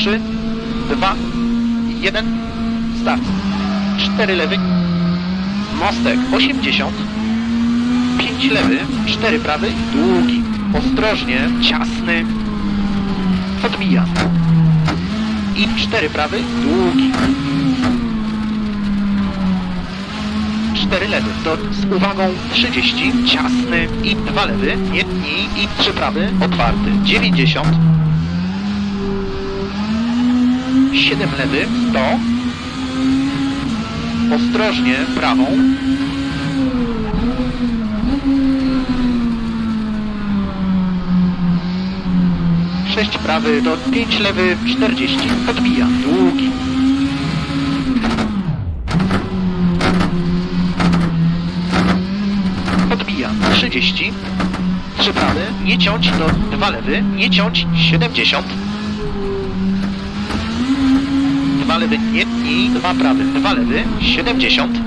3, 2, 1, start. 4 lewy, mostek 80, 5 lewy, 4 prawy, długi, ostrożnie, ciasny, odbija. I 4 prawy, długi. 4 lewy, to z uwagą 30, ciasny i 2 lewy, nie i, i 3 prawy, otwarty, 90. 7 lewy, 100. Ostrożnie, prawą. Sześć prawy do 5 lewy, 40. Odbija, długi. Odbija, 30. Trzy prawy, nie ciąć do 2 lewy, nie ciąć, 70. Dwa lewy, nie i dwa prawy, dwa lewy, 70.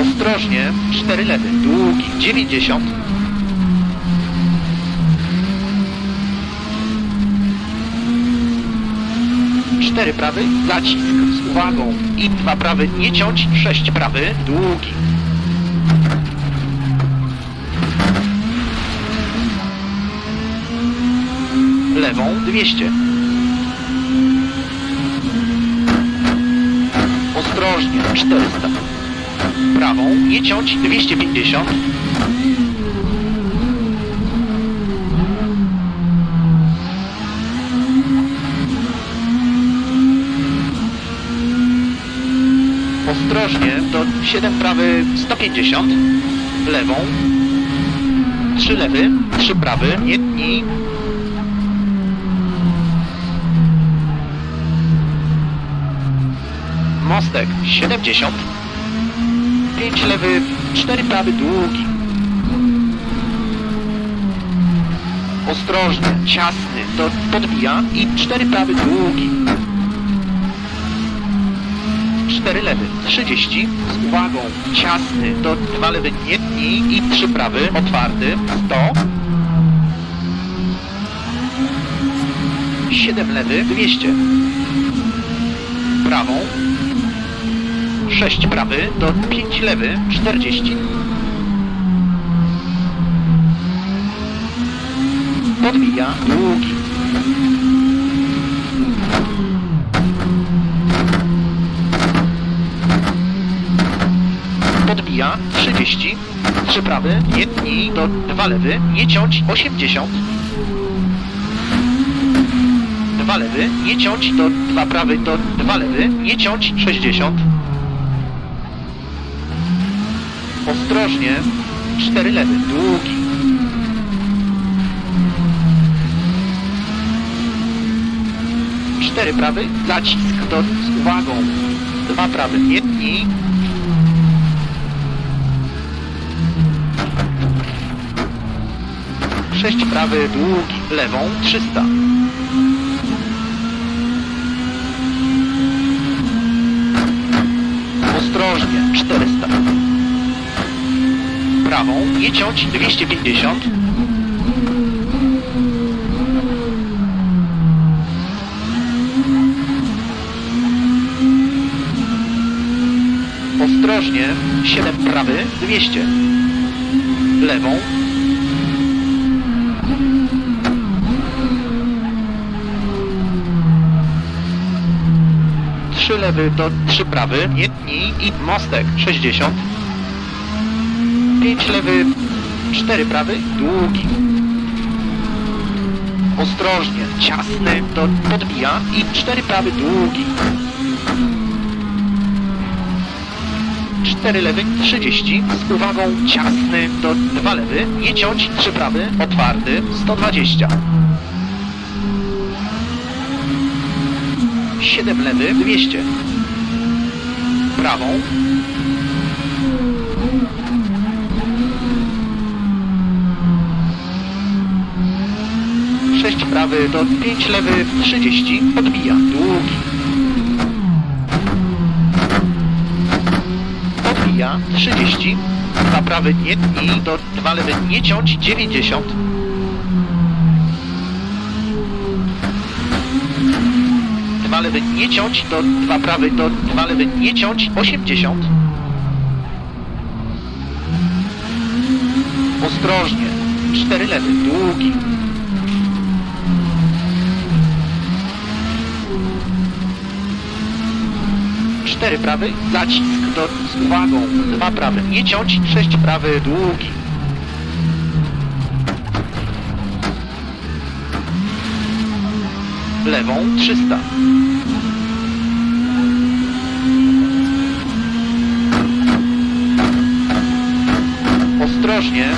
Ostrożnie, cztery lewy, długi, 90. Cztery prawy, zacisk z uwagą i dwa prawy, nie ciąć, sześć prawy, długi. Lewą 200. Ostrożnie 400. Prawą nie ciąć 250. Ostrożnie do 7 prawy 150. Lewą 3 lewy, 3 prawy, nie Mostek 70. 5 lewy, 4 prawy długi. Ostrożnie, ciasny, to podbija i 4 prawy długi. 4 lewy, 30, z uwagą, ciasny, to 2 lewy nie i 3 prawy, otwarty, 100. 7 lewy, 200 prawą, 6 prawy do 5 lewy, 40. Podbija, długi. Podbija, 30. 3 prawy, nie tnij, do 2 lewy, nie ciąć, 80. Dwa lewy, nie ciąć do dwa prawy do dwa lewy, nie ciąć 60. Ostrożnie, cztery lewy, długi. Cztery prawy, zacisk do z uwagą. Dwa prawy, tnij. Sześć prawy, długi, lewą, 300. Ostrożnie, 400. Prawą, nie ciąć, 250. Ostrożnie, 7 prawy, 200. Lewą. Trzy lewy do trzy prawy, tnij i mostek 60. 5 lewy, 4 prawy, długi. Ostrożnie, ciasny, to podbija i 4 prawy, długi. 4 lewy, 30, z uwagą ciasny, to 2 lewy, nie ciąć, 3 prawy, otwarty, 120. 7 lewy, 200. Prawą. Sześć prawy do 5 lewy, 30. Odbija. Długi. Odbija. 30. Dwa prawy nie tnij, do dwa lewy nie ciąć, 90. Dwa lewy nie ciąć, do dwa prawy, do dwa lewy nie ciąć, 80. Ostrożnie. Cztery lewy, długi. Cztery prawy, zacisk do, z uwagą. Dwa prawy, nie ciąć, sześć prawy, długi. Lewą 300. Ostrożnie.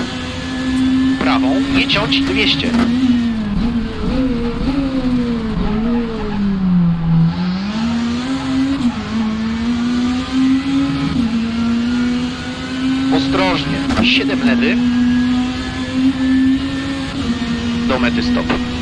Prawą, nie ciąć 200. Ostrożnie. 7 lewy. Do mety stop.